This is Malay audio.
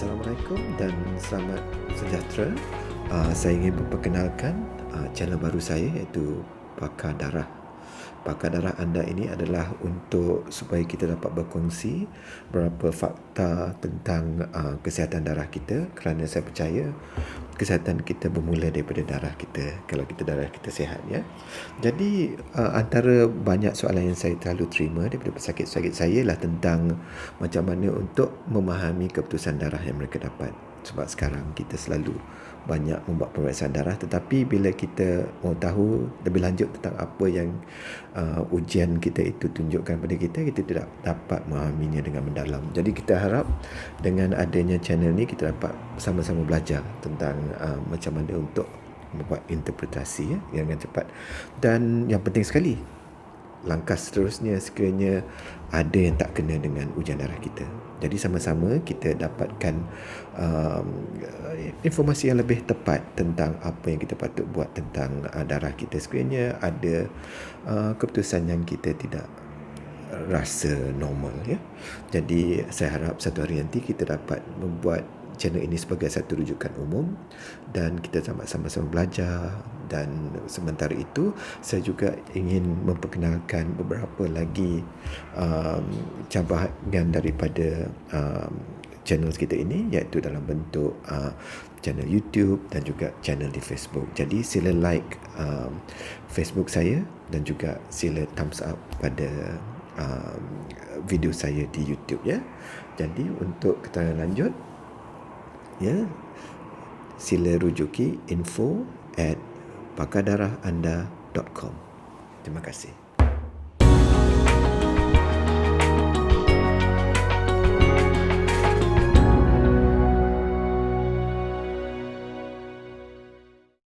Assalamualaikum dan selamat sejahtera. Uh, saya ingin memperkenalkan uh, channel baru saya iaitu Pakar Darah pakar darah anda ini adalah untuk supaya kita dapat berkongsi beberapa fakta tentang uh, kesihatan darah kita kerana saya percaya kesihatan kita bermula daripada darah kita kalau kita darah kita sihat ya. Jadi uh, antara banyak soalan yang saya terlalu terima daripada pesakit-pesakit saya lah tentang macam mana untuk memahami keputusan darah yang mereka dapat sebab sekarang kita selalu banyak membuat pemeriksaan darah tetapi bila kita mau tahu lebih lanjut tentang apa yang uh, ujian kita itu tunjukkan pada kita kita tidak dapat memahaminya dengan mendalam jadi kita harap dengan adanya channel ni kita dapat sama-sama belajar tentang uh, macam mana untuk membuat interpretasi ya, yang cepat dan yang penting sekali langkah seterusnya sekiranya ada yang tak kena dengan ujian darah kita. Jadi sama-sama kita dapatkan um, informasi yang lebih tepat tentang apa yang kita patut buat tentang uh, darah kita sekiranya ada uh, keputusan yang kita tidak rasa normal ya. Jadi saya harap satu hari nanti kita dapat membuat channel ini sebagai satu rujukan umum dan kita sama-sama belajar dan sementara itu saya juga ingin memperkenalkan beberapa lagi um, cabaran daripada um, channel kita ini iaitu dalam bentuk uh, channel YouTube dan juga channel di Facebook. Jadi sila like um, Facebook saya dan juga sila thumbs up pada um, video saya di YouTube ya. Jadi untuk keterangan lanjut ya sila rujuki info at terima kasih